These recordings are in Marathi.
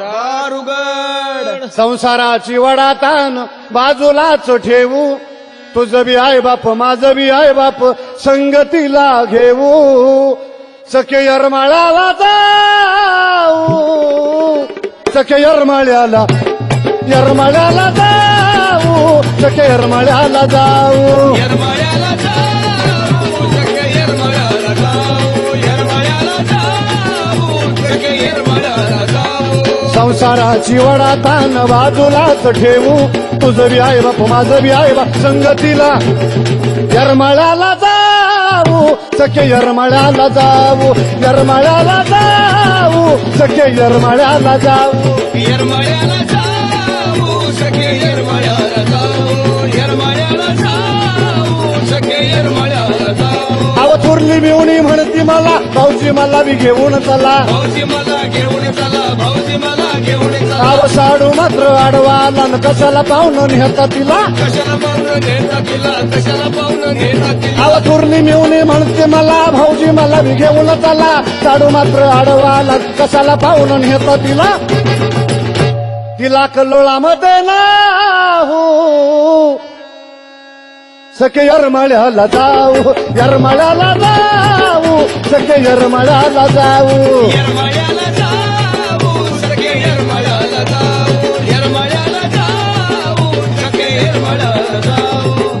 दारुगड. संसाराची वडातान बाजूलाच ठेवू. तुझं बी आहे बाप माझं बी आहे बाप संगतीला घेऊ. सखे यरमाळ्याला जाऊ. सखे यरमाळ्याला यरमाळ्याला जाऊ. सखे यरमाळ्याला जाऊ. येरमाळ्याला जाऊ. सखे येरमाळ्याला जाऊ. येरमाळ्याला जाऊ. सखे येरमाळ्याला संसाराची वडा तान बाजूलाच ठेवू. तुझं बी आहे बाप माझं बी आहे बाप संगतीला. यरमाळ्याला जाऊ सखे यरमाळ्याला जाऊ. यरमाळ्याला जाऊ सखे यरमाळ्याला जाऊ. येरमाळ्याला जाऊ सखे येरमाळ्याला जाऊ. येरमाळ्याला जाऊ. थोरली मिळवणी म्हणती मला भाऊजी मला बी घेऊन चला. भाऊजी मला घेऊन चला भाऊजी मला घेऊन चला. अव साडू मात्र आडवाला न कशाला पाहुणं नेता तिला? कशाला पाहुणं देता तिला कशाला पाहुणं देता तिला? अव थोरली मिळवणी म्हणते मला भाऊजी मला बी घेऊन चला. साडू मात्र आडवाला कशाला पाहुणं नेता तिला? तिला कल्लोळामध्ये ना हो सखे यरमाळ्याला जाऊ यरमाळ्याला जाऊ सखे यरमाळ्याला जाऊ.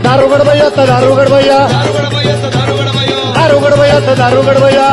दारुगड भैया दारुगड भैया. दारुगड भैया दारुगड भैया.